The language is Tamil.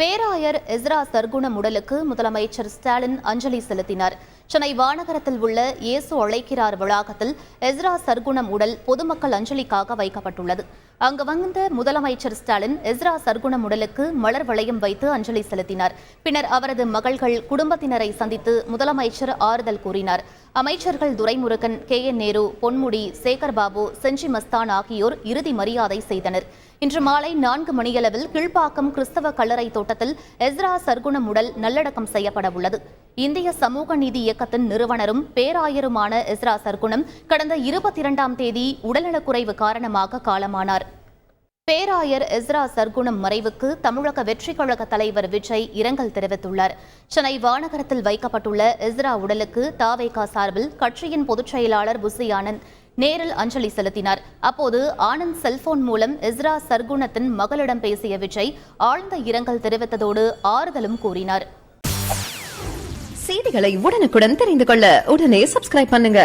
பேராயர் எஸ்ரா சர்க்குணம் உடலுக்கு முதலமைச்சர் ஸ்டாலின் அஞ்சலி செலுத்தினார். சென்னை வானகரத்தில் உள்ள இயேசு அழைக்கிறார் வளாகத்தில் எஸ்ரா சர்க்குணம் உடல் பொதுமக்கள் அஞ்சலிக்காக வைக்கப்பட்டுள்ளது. அங்கு வந்த முதலமைச்சர் ஸ்டாலின் எஸ்ரா சர்க்குணம் உடலுக்கு மலர் வளையம் வைத்து அஞ்சலி செலுத்தினார். பின்னர் அவரது மகள்கள் குடும்பத்தினரை சந்தித்து முதலமைச்சர் ஆறுதல் கூறினார். அமைச்சர்கள் துரைமுருகன் கே. என். நேரு பொன்முடி சேகர் பாபு செஞ்சி மஸ்தான் ஆகியோர் இறுதி மரியாதை செய்தனர். இன்று மாலை நான்கு மணியளவில் கீழ்ப்பாக்கம் கிறிஸ்தவ கல்லறை தோட்டத்தில் எஸ்ரா சர்க்குணம் உடல் நல்லடக்கம் செய்யப்பட உள்ளது. இந்திய சமூக நீதி இயக்கத்தின் நிறுவனரும் பேராயருமான எஸ்ரா சர்க்குணம் கடந்த இருபத்தி இரண்டாம் தேதி உடல்நலக்குறைவு காரணமாக காலமானார். பேராயர் எஸ்ரா சர்க்குணம் மறைவுக்கு தமிழக வெற்றிக் கழக தலைவர் விஜய் இரங்கல் தெரிவித்துள்ளார். சென்னை வானகரத்தில் வைக்கப்பட்டுள்ள எஸ்ரா உடலுக்கு தாவேகா சார்பில் கட்சியின் பொதுச் செயலாளர் புசி ஆனந்த் நேரில் அஞ்சலி செலுத்தினார். அப்போது ஆனந்த் செல்போன் மூலம் எஸ்ரா சர்க்குணத்தின் மகளிடம் பேசிய விஜய் ஆழ்ந்த இரங்கல் தெரிவித்ததோடு ஆறுதலும் கூறினார். செய்திகளை உடனுக்குடன் தெரிந்து கொள்ள உடனே சப்ஸ்கிரைப் பண்ணுங்க.